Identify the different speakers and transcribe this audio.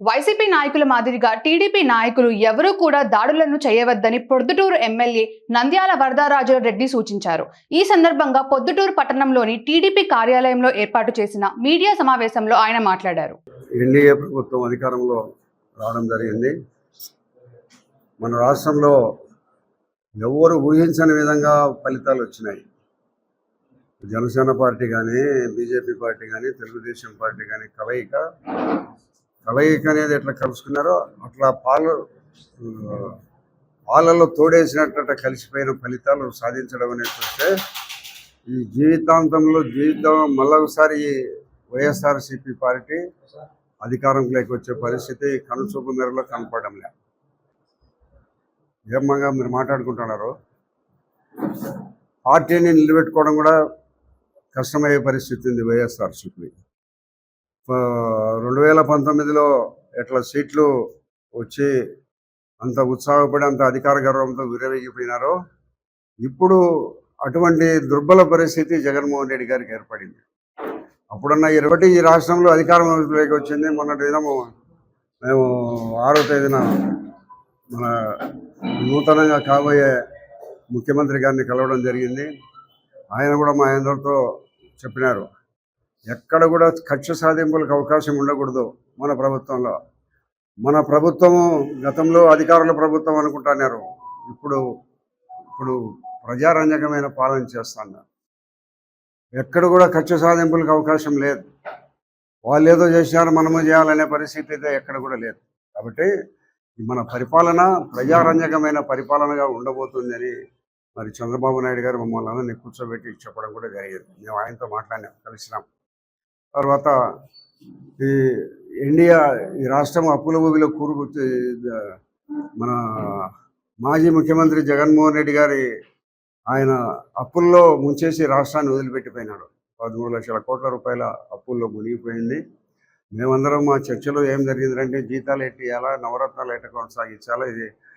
Speaker 1: YCP నాయకుల మాదిరిగా TDP నాయకులు ఎవరూ కూడా దాడులను చేయవద్దని పొద్దుటూరు ఎమ్మెల్యే నంద్యాల వరదరాజుల రెడ్డి సూచించారు. ఈ సందర్భంగా పొద్దుటూరు పట్టణంలోని టీడీపీ కార్యాలయంలో ఏర్పాటు చేసిన మీడియా సమావేశంలో ఆయన మాట్లాడారు.
Speaker 2: ఎన్డీఏ ప్రభుత్వం అధికారంలో రావడం జరిగింది. మన రాష్ట్రంలో ఎవరు ఊహించని విధంగా ఫలితాలు వచ్చినాయి. జనసేన పార్టీ కానీ బీజేపీ పార్టీ కానీ తెలుగుదేశం పార్టీ కానీ కలయిక కలయిక అనేది ఎట్లా కలుసుకున్నారో అట్లా పాలు పాలలో తోడేసినట్టు కలిసిపోయిన ఫలితాలు సాధించడం అనేది చూస్తే ఈ జీవితాంతంలో జీవితం మళ్ళొకసారి వైఎస్ఆర్సీపీ పార్టీ అధికారంలోకి వచ్చే పరిస్థితి కనుచూపు మేరలో కనపడడం లే. ఏమంగా మీరు మాట్లాడుకుంటున్నారు? పార్టీని నిలబెట్టుకోవడం కూడా కష్టమయ్యే పరిస్థితి ఉంది వైఎస్ఆర్సీపీ రెండు వేల పంతొమ్మిదిలో ఎట్లా సీట్లు వచ్చి అంత ఉత్సాహపడి అంత అధికార గర్వంతో విరవేగిపోయినారో ఇప్పుడు అటువంటి దుర్బల పరిస్థితి జగన్మోహన్ రెడ్డి గారికి ఏర్పడింది. అప్పుడున్న ఇరవై ఈ రాష్ట్రంలో అధికారంలోకి వచ్చింది. మొన్నటి దినము మేము ఆరో తేదీన మన నూతనంగా కాబోయే ముఖ్యమంత్రి గారిని కలవడం జరిగింది. ఆయన కూడా మా అందరితో చెప్పినారు. ఎక్కడ కూడా కక్ష సాధింపులకు అవకాశం ఉండకూడదు మన ప్రభుత్వంలో. మన ప్రభుత్వము గతంలో అధికారుల ప్రభుత్వం అనుకుంటున్నారు. ఇప్పుడు ఇప్పుడు ప్రజారంజకమైన పాలన చేస్తున్నారు ఎక్కడ కూడా కక్ష సాధింపులకు అవకాశం లేదు. వాళ్ళు ఏదో చేశారు మనము చేయాలనే పరిస్థితి అయితే ఎక్కడ కూడా లేదు. కాబట్టి మన పరిపాలన ప్రజారంజకమైన పరిపాలనగా ఉండబోతుందని మరి చంద్రబాబు నాయుడు గారు మమ్మల్ని అందరినీ కూర్చోబెట్టి చెప్పడం కూడా జరిగింది. మేము ఆయనతో మాట్లాడినాం కలిసినాం. తర్వాత ఈ ఇండియా ఈ రాష్ట్రం అప్పుల భూమిలో కూరుకు మన మాజీ ముఖ్యమంత్రి జగన్మోహన్ రెడ్డి గారి ఆయన అప్పుల్లో ముంచేసి రాష్ట్రాన్ని వదిలిపెట్టిపోయినాడు. పదమూడు లక్షల కోట్ల రూపాయల అప్పుల్లో మునిగిపోయింది. మేమందరం మా చర్చలో ఏం జరిగిందంటే జీతాలు ఎట్టి ఎలా నవరత్నాలు ఎట్ట కొనసాగించాలా ఇది